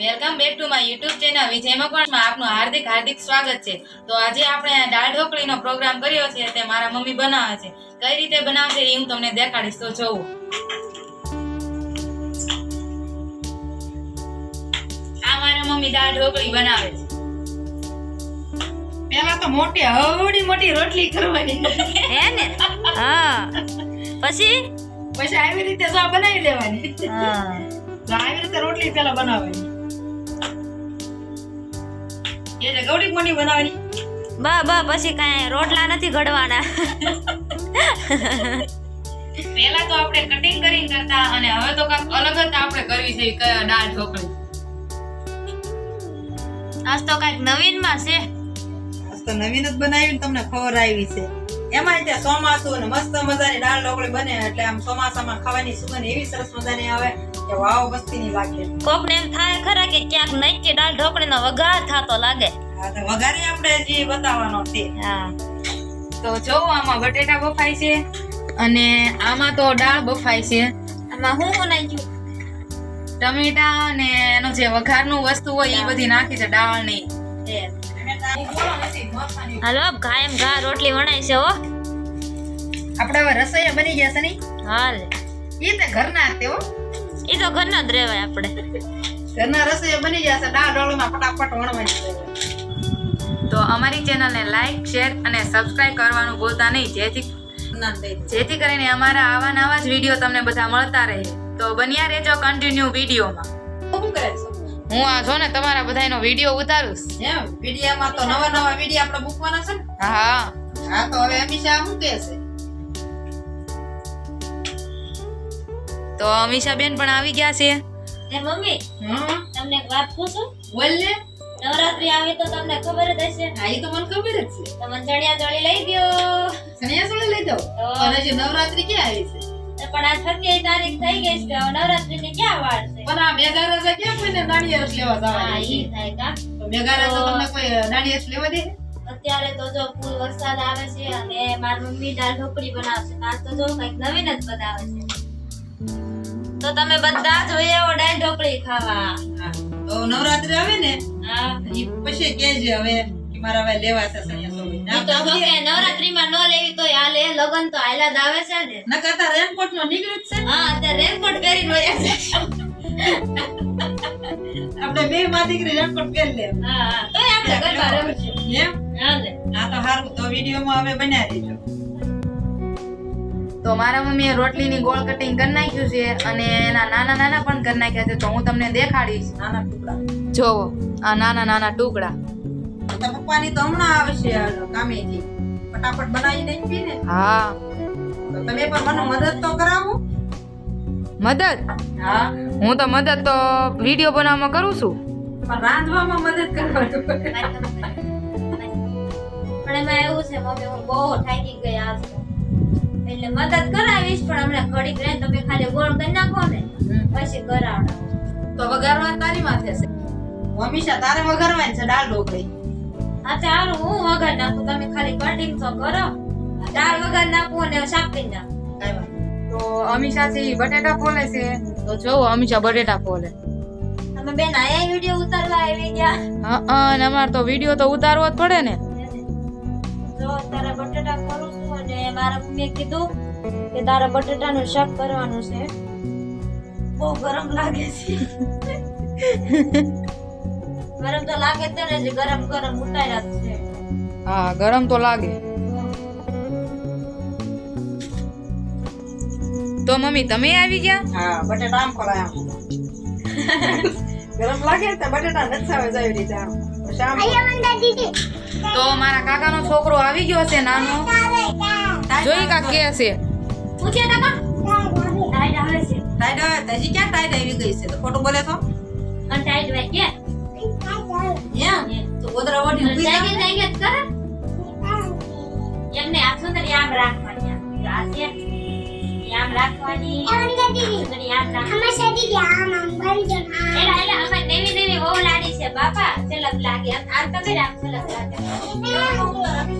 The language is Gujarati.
Welcome back to my YouTube channel. વિજયમાં પણ આપનું હાર્દિક હાર્દિક સ્વાગત છે. તો આજે આપણે દાળ ઢોકળીનો પ્રોગ્રામ કર્યો છે તે મારા મમ્મી બનાવે છે. કઈ રીતે બનાવશે એ હું તમને દેખાડીશ. તો જોઉં. આ મારા મમ્મી દાળ ઢોકળી બનાવે છે. પેલા તો મોટી હવડી મોટી રોટલી કરવાની. હે ને? હા. પછી? પછી આવી રીતે સા બનાવી લેવાની. હા. આવી રીતે રોટલી પેલા બનાવવાની. એ ગૌડી મોટી બનાવવાની બા બા પછી કાંઈ રોટલા નથી ઘડવાના. પેલા તો આપણે કટિંગ કરીને કરતા અને હવે તો કાંઈક અલગ જ આપણે કરવી છે દાળ ઢોકળી. આજ તો કાંઈક નવીનમાં છે. આજ તો નવીન જ બનાવ્યું તમને ખબર આવી છે. એમાં ત્યાં ચોમાસું અને મસ્ત મજાની દાળ ઢોકળી બને એટલે આમ ચોમાસામાં ખાવાની સુગંધ એવી સરસ મજાની આવે કે વાવ વસ્તીની લાગે. કોકને એમ થાય ખરા કે ક્યાંક નૈકી દાળ ઢોકળીનો વઘાર થાતો લાગે. તો વઘારે આપણે જે બતાવવાનો છે. હા. તો જો આમાં બટેટા બફાય છે અને આમાં તો દાળ બફાય છે. આમાં હું હું નાખ્યું ટમેટા અને એનો જે વઘારનું વસ્તુ હોય એ બધી નાખી છે દાળની હાલો કાયમ ઘા રોટલી વણાય છે હો. આપણે હવે રસોઈયા બની ગયા છે નહીં હાલ. એ તો ઘરના હો. એ તો ઘરના જ રહેવાય આપણે. ઘરના રસોઈયા બની ગયા છે દાળ ડોળમાં ફટાફટ વણવાની તો અમારી ચેનલને લાઈક શેર અને સબસ્ક્રાઇબ કરવાનું ભૂલતા નહીં. જેથી. જેથી કરીને અમારા આવા નવા જ વીડિયો તમને બધા મળતા રહે. તો બન્યા રહેજો કન્ટિન્યુ વિડીયોમાં. શું કરે છે? હું આ જો ને તમારા બધાનો વીડિયો ઉતારું. છું. એમ? વિડીયામાં તો નવા નવા વીડિયો આપણે મૂકવાના છે ને? હા. હા તો હવે હંમેશા શું કહે છે તો અમીષા બેન પણ આવી ગયા છે. એ મમ્મી તમને એક વાત પૂછું? બોલ લે નવરાત્રી આવી તો તમને ખબર જ હશે. હા એ તો મને ખબર જ છે. તમને ચણિયા ચોળી લઈ ગયો ચણિયા ચોળી લઈ દો અને જે હજી નવરાત્રી ક્યાં આવી છે? પણ આ સત્યાવીસ તારીખ થઈ ગઈ છે નવરાત્રી નવરાત્રીની ક્યાં વાર છે? પણ આ મેગા રાજા ક્યાં કોઈને દાંડિયા લેવા હા ઈ થાય કા? મેગા રાજા તમને કોઈ દાંડિયા લેવા દે? અત્યારે તો જો ફૂલ વરસાદ આવે છે અને મારી મમ્મી દાળ ઢોકળી બનાવશે આજ તો જો કંઈક નવીન જ બનાવે છે. તો તમે બધા જોઈએ એવો દાળ ઢોકળી ખાવા. તો નવરાત્રી આવે ને હા. પછી કેજે હવે કે મારા હવે લેવા છે તો જો કે નવરાત્રીમાં ન લેવી તો હાલે લગન તો હાલ્યા જ છે ને. ન કરતા રેનકોટ નો નીકળ્યું છે. હા અત્યારે રેનકોટ પહેરીને વયા જાય આપણે બે માં દીકરી રેનકોટ પહેરી લે. હા હા આપણે ગરબા રમશું. એમ? હાલે. આ તો હારું તો વિડીયોમાં હવે બનાવી દેજો તો મારા મમ્મીએ રોટલીની ગોળ કટિંગ કરી નાખ્યું છે અને એના નાના નાના પણ કરી નાખ્યા છે તો હું તમને દેખાડીશ. નાના ટુકડા. જોવો આ નાના નાના ટુકડા. પપ્પાની તો હમણાં આવશે કામેથી. ફટાફટ બનાવી પી ને. હા. તો તમે પણ મને મદદ તો કરાવો. મદદ? હા. હું તો મદદ તો વીડિયો બનાવવામાં કરું છું. પણ રાંધવામાં મદદ કરવાનું પણ એમાં એવું છે મમ્મી હું બહુ થાકી ગઈ આજ. એટલે મદદ કરાવીશ પણ હમણાં ઘડીક રહે તમે ખાલી ગોળ કરી નાખો ને પછી કરાવડા તો વઘારવા તારી માથે છે. હંમેશા તારે વઘારવાની છે દાળ ઢોકળી. સારું હું વગર નાખું? તમે ખાલી કટિંગ તો કરો. દાળ વગર નાખું અને શાક કરી નાખું. તો અમીશાથી બટેટા ફોલે છે? તો જોવો અમીષા બટેટા ફોલે અમે બેન આયા વીડિયો ઉતારવા આવી ગયા. હા અને અમારે તો વીડિયો તો ઉતારવો જ પડે ને. જો તારા બટેટા કરું છું અને મારા મમ્મીએ કીધું કે તારા બટેટાનું શાક કરવાનું છે. બહુ ગરમ લાગે છે. ગરમ તો લાગે છે ને જે ગરમ ગરમ ઉતાર્યા છે. હા ગરમ તો લાગે. તો મમ્મી તમે આવી ગયા? હા બટેટા આમ આમ. ગરમ લાગે તો બટેટા નચાવે જ આવી રીતે આમ. તો મારા કાકાનો છોકરો આવી ગયો છે નાનો. જોઈ કા કે છે. પૂછે કાકા? ટાઈટ આવે છે. ટાઈડ આવે. તો હજી ક્યાં ટાઈડ આવી ગઈ છે? તો ખોટું બોલે તો? અને ટાઈટ વાય ઊભી થાવ. જાગે જાગે જ કરે. એમને આ સુંદરી આમ રાખવાની આમ. આ છે આમ રાખવાની. સુંદરી આમ રાખવાની. એલા એલા અમાર નેવી નેવી બહુ લાડી છે બાપા. ચલક લાગે. આમ આમ તો કરી આમ ચલક લાગે.